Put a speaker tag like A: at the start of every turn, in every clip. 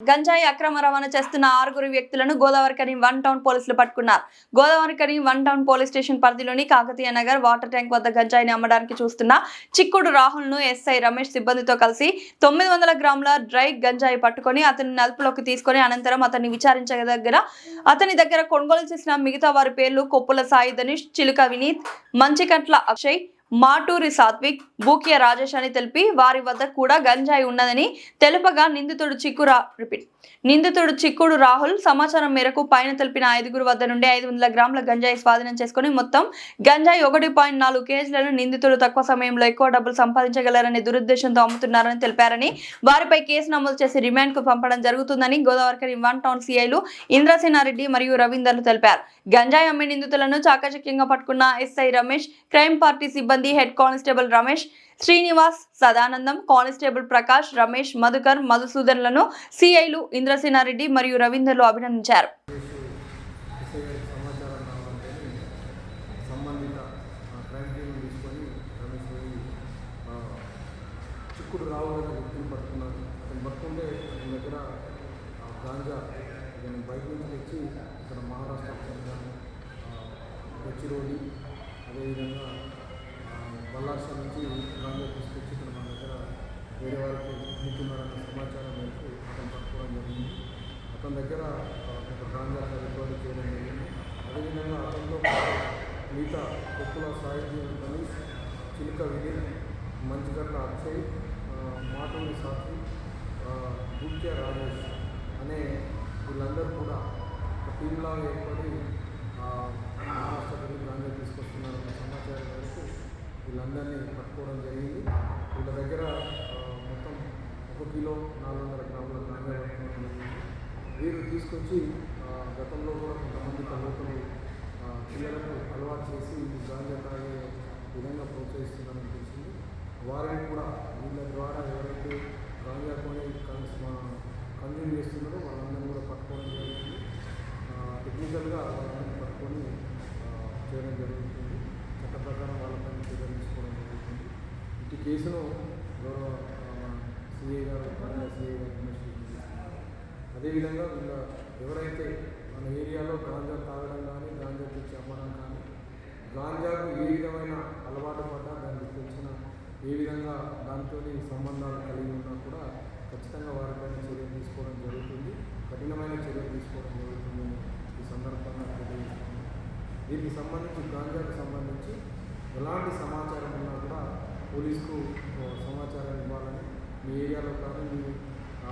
A: గంజాయి అక్రమ రవాణా చేస్తున్న ఆరుగురు వ్యక్తులను గోదావరికని వన్ టౌన్ పోలీసులు పట్టుకున్నారు. గోదావరికని వన్ టౌన్ పోలీస్ స్టేషన్ పరిధిలోని కాకతీయ నగర్ వాటర్ ట్యాంక్ వద్ద గంజాయిని అమ్మడానికి చూస్తున్న చిక్కుడు రాహుల్ను ఎస్ఐ రమేష్ సిబ్బందితో కలిసి తొమ్మిది వందల గ్రాముల డ్రై గంజాయి పట్టుకొని అతని నలుపులోకి తీసుకొని అనంతరం అతన్ని విచారించదగ్గర అతని దగ్గర కొనుగోలు చేసిన మిగతా వారి పేర్లు కొప్పుల సాయి ధనుష్ చిలుక వినీత్ మంచికట్ల అక్షయ్ మాటూరి సాత్విక్ బూకియ రాజేష్ అని తెలిపి వారి వద్ద కూడా గంజాయి ఉన్నదని తెలుపగా నిందితుడు చిక్కురా రిపీట్. నిందితుడు చిక్కుడు రాహుల్ సమాచారం మేరకు పైన తెలిపిన ఐదుగురు వద్ద నుండి ఐదు వందల గ్రాముల గంజాయి స్వాధీనం చేసుకుని మొత్తం గంజాయి ఒకటి పాయింట్ నాలుగు కేజీలను నిందితుడు తక్కువ సమయంలో ఎక్కువ డబ్బులు సంపాదించగలరనే దురుద్దేశంతో అమ్ముతున్నారని తెలిపారని వారిపై కేసు నమోదు చేసి రిమాండ్కు పంపడం జరుగుతుందని గోదావరికని వన్ టౌన్ సిఐలు ఇంద్రసేనారెడ్డి మరియు రవీందర్లు తెలిపారు. గంజాయి అమ్మే నిందితులను చాకచక్యంగా పట్టుకున్న ఎస్ఐ రమేష్ క్రైమ్ పార్టీ సిబ్బంది head constable Ramesh Srinivas Sadanandam constable Prakash Ramesh Madhukar మధుసూదన్లను సిఐలు ఇంద్రసేనారెడ్డి మరియు రవీందర్లు అభినందించారు.
B: చిక్కుడు రావు అనే వ్యక్తిని పట్టుకున్నారు అతను పట్టుకుంటే అతని దగ్గర గాంజా బయట నుంచి తెచ్చి ఇక్కడ మహారాష్ట్రకు చెందిన అదేవిధంగా ఆ, నుంచి గాంధీ తీసుకొచ్చి ఇక్కడ మన దగ్గర వేరే వారికి అమ్ముతున్నారన్న సమాచారం మేరకు అతను పట్టుకోవడం జరిగింది. అతని దగ్గర ఆ, ఒక గాంజా రికవరీ చేయడం జరిగింది. అదేవిధంగా అతనితో మిగతా కొప్పుల సాహిత్యం గణేష్ చిలుక వినయ్ మంచిగడ్డ అక్షయ్ ఆ, సాక్షి గుత్య రాజేష్ అనే వీళ్ళందరూ కూడా ఒక టీంలాగా ఏర్పడి ఆ, మహారాష్ట్ర వెళ్ళి గాంజా తీసుకొస్తున్నారన్న సమాచారం మేరకు వీళ్ళందరినీ పట్టుకోవడం జరిగింది వీళ్ళ దగ్గర ఆ, మొత్తం ఒక కిలో నాలుగు వందల గ్రాముల గాంజా వీరు తీసుకొచ్చి గతంలో కూడా కొంతమంది కలువకులు పిల్లలకు అలవాటు చేసి గాంజా తాగే విధంగా ప్రోత్సహిస్తున్నారని తెలిసింది. వారిని కూడా వీళ్ళ ద్వారా ఎవరైతే గాంజా కొని కన్జ్యూమ్ చేస్తున్నారో వాళ్ళందరినీ కూడా పట్టుకోవడం జరుగుతుంది. టెక్నికల్గా వాళ్ళని పట్టుకొని చేయడం జరుగుతుంది. చట్ట ప్రకారం వాళ్ళపైన చర్యలు తీసుకోవడం జరుగుతుంది. ఇటు కేసును గౌరవ సిఐ గారు సిఐ గారు ఇన్వెస్టిగేషన్ చేస్తున్నారు అదేవిధంగా వీళ్ళ ఎవరైతే మన ఏరియాలో గాంజా తాగడం కానీ గాంజా తెచ్చి అమ్మడం కానీ గాంజాకు ఏ విధమైన అలవాటు పడ్డా దానికి తెలిసిన ఏ విధంగా దాంతో సంబంధాలు కలిగి ఉన్నా కూడా ఖచ్చితంగా వారిపైన చర్యలు తీసుకోవడం జరుగుతుంది. కఠినమైన చర్యలు తీసుకోవడం జరుగుతుంది ఈ సందర్భంగా తెలియజేస్తున్నాను. దీనికి సంబంధించి గాంజాకు సంబంధించి ఎలాంటి సమాచారం ఉన్నా కూడా పోలీసుకు సమాచారం ఇవ్వాలని మీ ఏరియాలో కానీ మీ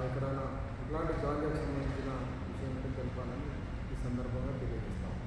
B: ఎక్కడైనా ఇట్లాంటి గాంజాకు సంబంధించిన విషయం ఉంటే తెలపాలని ఈ సందర్భంగా తెలియజేస్తాము.